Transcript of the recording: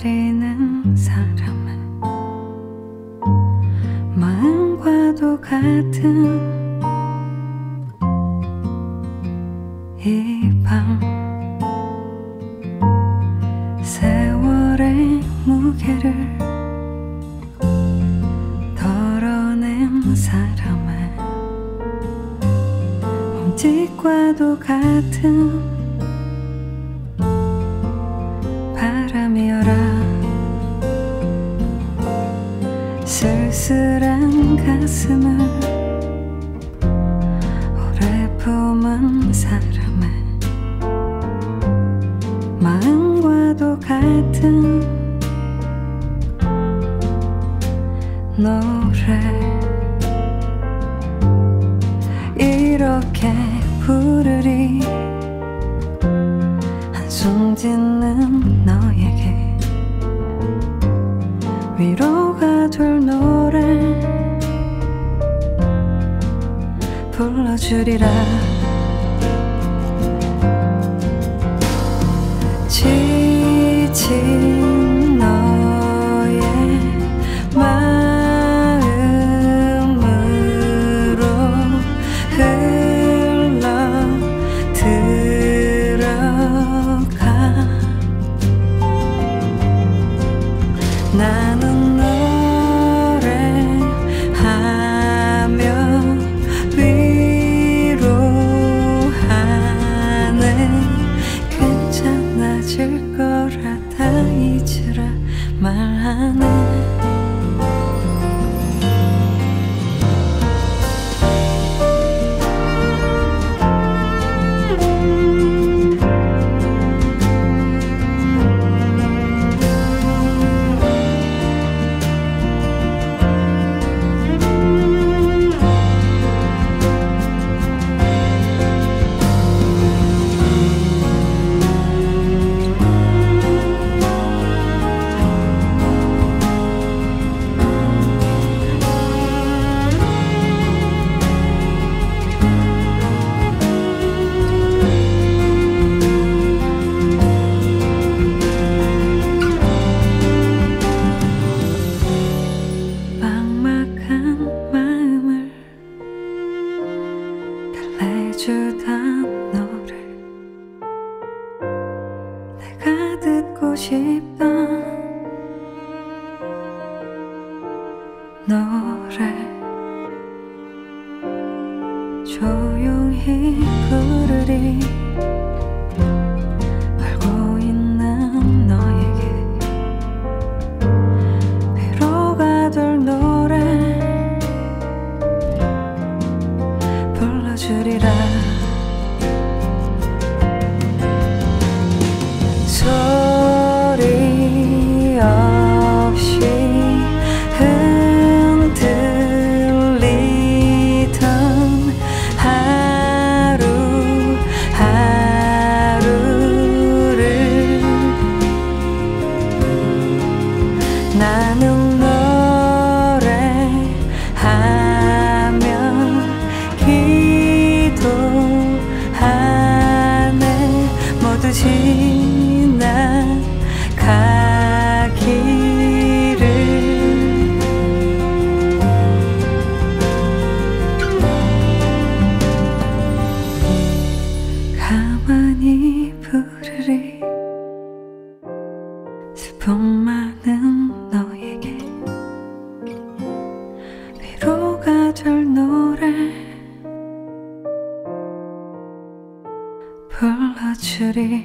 기다리는 사람은 마음과도 같은 이 밤. 세월의 무게를 덜어낸 사람은 움직과도 같은 가슴을 오래 품은 사람의 마음과도 같은 노래. 이렇게 부르리 주리라 달래주던 노래 내가 듣고 싶던 노래 조용히 부르리 모두 지나가기를. 가만히 부르리. 슬픔 많은 너 불러주리라